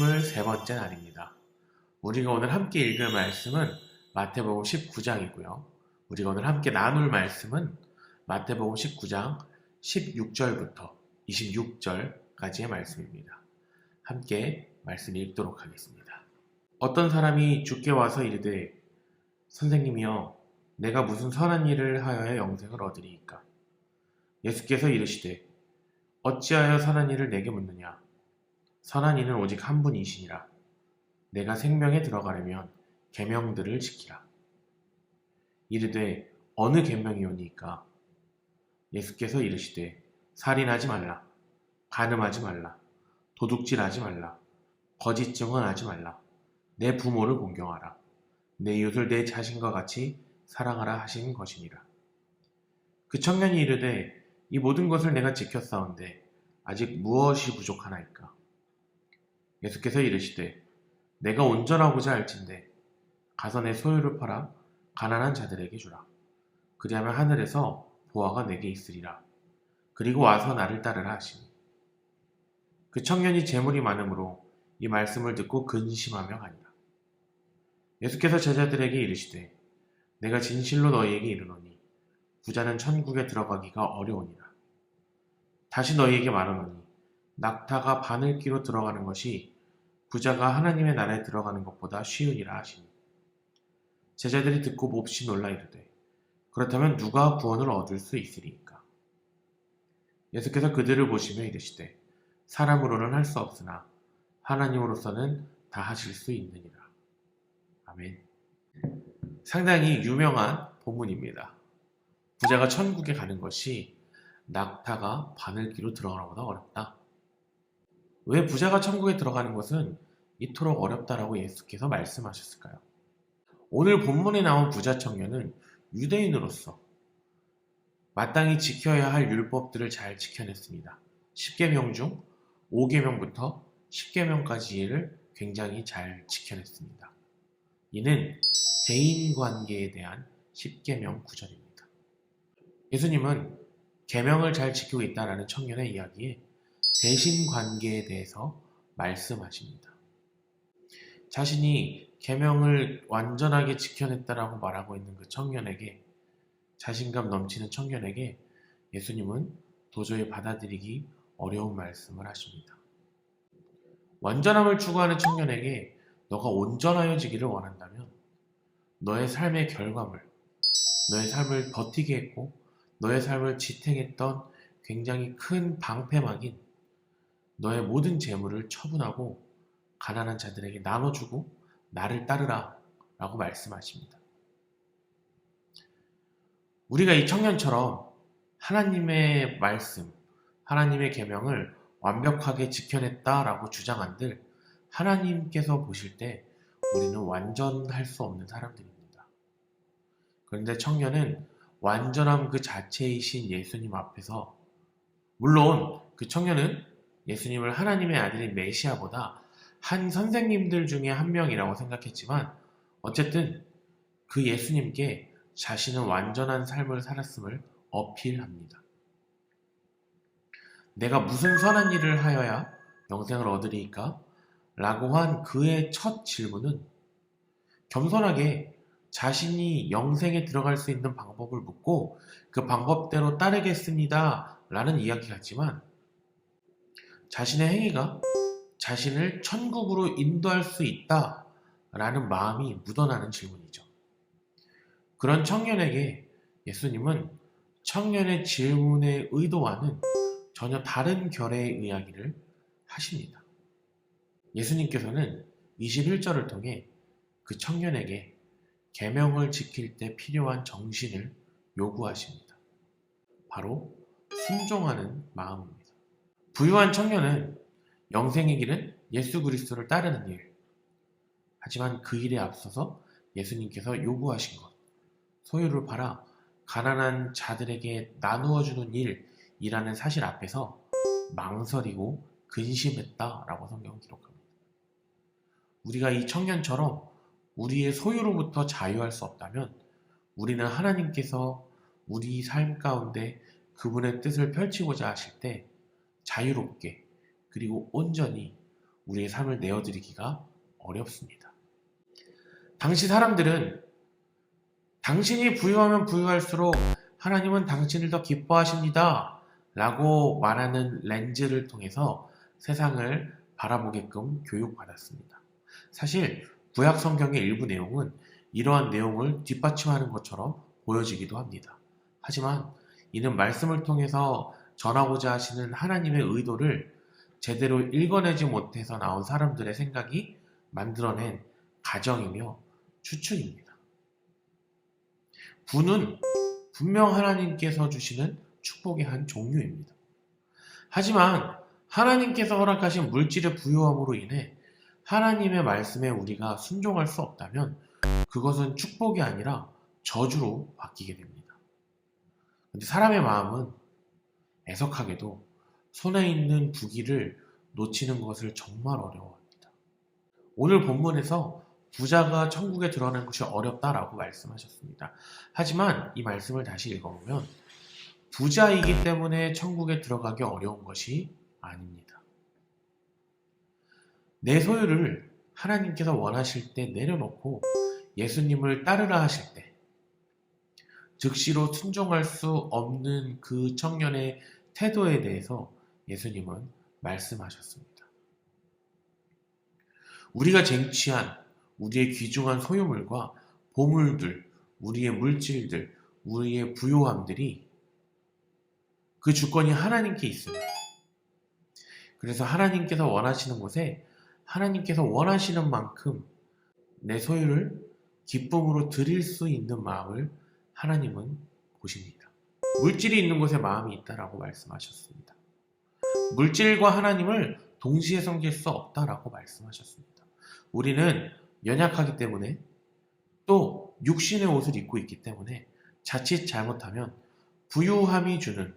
23번째 날입니다. 우리가 오늘 함께 읽을 말씀은 마태복음 19장이고요. 우리가 오늘 함께 나눌 말씀은 마태복음 19장 16절부터 26절까지의 말씀입니다. 함께 말씀 읽도록 하겠습니다. 어떤 사람이 주께 와서 이르되 선생님이여 내가 무슨 선한 일을 하여야 영생을 얻으리이까 예수께서 이르시되 어찌하여 선한 일을 내게 묻느냐 선한 이는 오직 한 분이시니라. 내가 생명에 들어가려면 계명들을 지키라. 이르되 어느 계명이오니까? 예수께서 이르시되 살인하지 말라 간음하지 말라 도둑질하지 말라 거짓 증언하지 말라. 내 부모를 공경하라. 내 이웃을 내 자신과 같이 사랑하라 하신 것이니라. 그 청년이 이르되 이 모든 것을 내가 지켰사온데 아직 무엇이 부족하나이까 예수께서 이르시되 내가 온전하고자 할진대 가서 내 소유를 팔아 가난한 자들에게 주라. 그리하면 하늘에서 보화가 내게 있으리라. 그리고 와서 나를 따르라 하시니. 그 청년이 재물이 많으므로 이 말씀을 듣고 근심하며 가니라. 예수께서 제자들에게 이르시되 내가 진실로 너희에게 이르노니 부자는 천국에 들어가기가 어려우니라. 다시 너희에게 말하노니 낙타가 바늘기로 들어가는 것이 부자가 하나님의 나라에 들어가는 것보다 쉬우니라 하시니. 제자들이 듣고 몹시 놀라 이르되 그렇다면 누가 구원을 얻을 수 있으리까? 예수께서 그들을 보시며 이르시되 사람으로는 할 수 없으나 하나님으로서는 다 하실 수 있느니라. 아멘. 상당히 유명한 본문입니다. 부자가 천국에 가는 것이 낙타가 바늘기로 들어가는 것보다 어렵다. 왜 부자가 천국에 들어가는 것은 이토록 어렵다라고 예수께서 말씀하셨을까요? 오늘 본문에 나온 부자 청년은 유대인으로서 마땅히 지켜야 할 율법들을 잘 지켜냈습니다. 10계명 중 5계명부터 10계명까지를 굉장히 잘 지켜냈습니다. 이는 대인 관계에 대한 10계명 구절입니다. 예수님은 계명을 잘 지키고 있다라는 청년의 이야기에 대신 관계에 대해서 말씀하십니다. 자신이 계명을 완전하게 지켜냈다라고 말하고 있는 그 청년에게 자신감 넘치는 청년에게 예수님은 도저히 받아들이기 어려운 말씀을 하십니다. 완전함을 추구하는 청년에게 너가 온전하여지기를 원한다면 너의 삶의 결과물, 너의 삶을 버티게 했고 너의 삶을 지탱했던 굉장히 큰 방패막인 너의 모든 재물을 처분하고 가난한 자들에게 나눠주고 나를 따르라 라고 말씀하십니다. 우리가 이 청년처럼 하나님의 말씀, 하나님의 계명을 완벽하게 지켜냈다라고 주장한들 하나님께서 보실 때 우리는 완전할 수 없는 사람들입니다. 그런데 청년은 완전함 그 자체이신 예수님 앞에서 물론 그 청년은 예수님을 하나님의 아들인 메시아보다 한 선생님들 중에 한 명이라고 생각했지만 어쨌든 그 예수님께 자신은 완전한 삶을 살았음을 어필합니다. 내가 무슨 선한 일을 하여야 영생을 얻으리까? 라고 한 그의 첫 질문은 겸손하게 자신이 영생에 들어갈 수 있는 방법을 묻고 그 방법대로 따르겠습니다. 라는 이야기 같지만 자신의 행위가 자신을 천국으로 인도할 수 있다. 라는 마음이 묻어나는 질문이죠. 그런 청년에게 예수님은 청년의 질문의 의도와는 전혀 다른 결의 이야기를 하십니다. 예수님께서는 21절을 통해 그 청년에게 계명을 지킬 때 필요한 정신을 요구하십니다. 바로 순종하는 마음입니다. 부유한 청년은 영생의 길은 예수 그리스도를 따르는 일. 하지만 그 일에 앞서서 예수님께서 요구하신 것, 소유를 팔아 가난한 자들에게 나누어 주는 일이라는 사실 앞에서 망설이고 근심했다라고 성경은 기록합니다. 우리가 이 청년처럼 우리의 소유로부터 자유할 수 없다면 우리는 하나님께서 우리 삶 가운데 그분의 뜻을 펼치고자 하실 때 자유롭게 그리고 온전히 우리의 삶을 내어드리기가 어렵습니다. 당시 사람들은 당신이 부유하면 부유할수록 하나님은 당신을 더 기뻐하십니다. 라고 말하는 렌즈를 통해서 세상을 바라보게끔 교육받았습니다. 사실 구약 성경의 일부 내용은 이러한 내용을 뒷받침하는 것처럼 보여지기도 합니다. 하지만 이는 말씀을 통해서 전하고자 하시는 하나님의 의도를 제대로 읽어내지 못해서 나온 사람들의 생각이 만들어낸 가정이며 추측입니다. 부는 분명 하나님께서 주시는 축복의 한 종류입니다. 하지만 하나님께서 허락하신 물질의 부유함으로 인해 하나님의 말씀에 우리가 순종할 수 없다면 그것은 축복이 아니라 저주로 바뀌게 됩니다. 근데 사람의 마음은 애석하게도 손에 있는 부기를 놓치는 것을 정말 어려워합니다. 오늘 본문에서 부자가 천국에 들어가는 것이 어렵다라고 말씀하셨습니다. 하지만 이 말씀을 다시 읽어보면 부자이기 때문에 천국에 들어가기 어려운 것이 아닙니다. 내 소유를 하나님께서 원하실 때 내려놓고 예수님을 따르라 하실 때 즉시로 순종할 수 없는 그 청년의 태도에 대해서 예수님은 말씀하셨습니다. 우리가 쟁취한 우리의 귀중한 소유물과 보물들, 우리의 물질들, 우리의 부요함들이 그 주권이 하나님께 있습니다. 그래서 하나님께서 원하시는 곳에 하나님께서 원하시는 만큼 내 소유를 기쁨으로 드릴 수 있는 마음을 하나님은 보십니다. 물질이 있는 곳에 마음이 있다라고 말씀하셨습니다. 물질과 하나님을 동시에 섬길 수 없다라고 말씀하셨습니다. 우리는 연약하기 때문에 또 육신의 옷을 입고 있기 때문에 자칫 잘못하면 부유함이 주는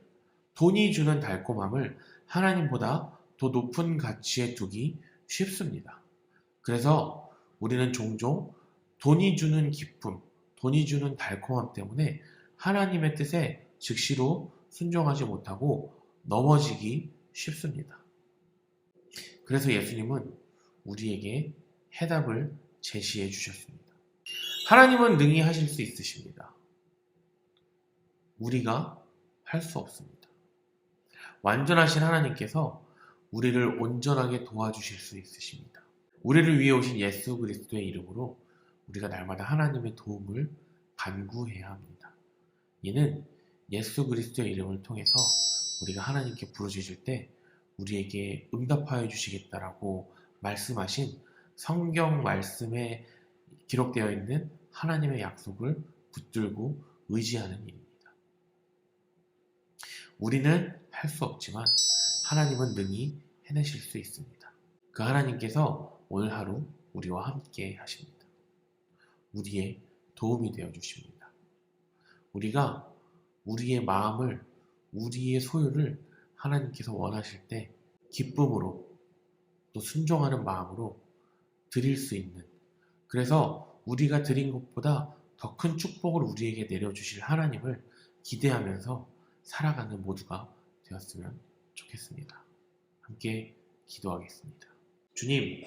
돈이 주는 달콤함을 하나님보다 더 높은 가치에 두기 쉽습니다. 그래서 우리는 종종 돈이 주는 기쁨, 돈이 주는 달콤함 때문에 하나님의 뜻에 즉시로 순종하지 못하고 넘어지기 쉽습니다. 그래서 예수님은 우리에게 해답을 제시해 주셨습니다. 하나님은 능히 하실 수 있으십니다. 우리가 할 수 없습니다. 완전하신 하나님께서 우리를 온전하게 도와주실 수 있으십니다. 우리를 위해 오신 예수 그리스도의 이름으로 우리가 날마다 하나님의 도움을 간구해야 합니다. 이는 예수 그리스도의 이름을 통해서 우리가 하나님께 부르짖을 때 우리에게 응답하여 주시겠다라고 말씀하신 성경 말씀에 기록되어 있는 하나님의 약속을 붙들고 의지하는 일입니다. 우리는 할 수 없지만 하나님은 능히 해내실 수 있습니다. 그 하나님께서 오늘 하루 우리와 함께 하십니다. 우리의 도움이 되어 주십니다. 우리가 우리의 마음을, 우리의 소유를 하나님께서 원하실 때 기쁨으로 또 순종하는 마음으로 드릴 수 있는 그래서 우리가 드린 것보다 더 큰 축복을 우리에게 내려주실 하나님을 기대하면서 살아가는 모두가 되었으면 좋겠습니다. 함께 기도하겠습니다. 주님,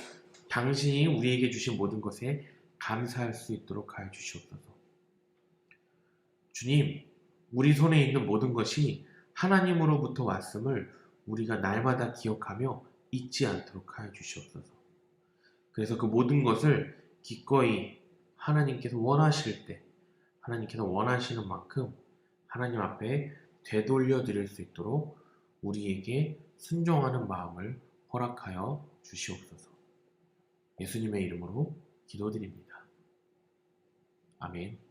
당신이 우리에게 주신 모든 것에 감사할 수 있도록 하여 주시옵소서. 주님, 우리 손에 있는 모든 것이 하나님으로부터 왔음을 우리가 날마다 기억하며 잊지 않도록 하여 주시옵소서. 그래서 그 모든 것을 기꺼이 하나님께서 원하실 때, 하나님께서 원하시는 만큼 하나님 앞에 되돌려 드릴 수 있도록 우리에게 순종하는 마음을 허락하여 주시옵소서. 예수님의 이름으로 기도드립니다. 아멘.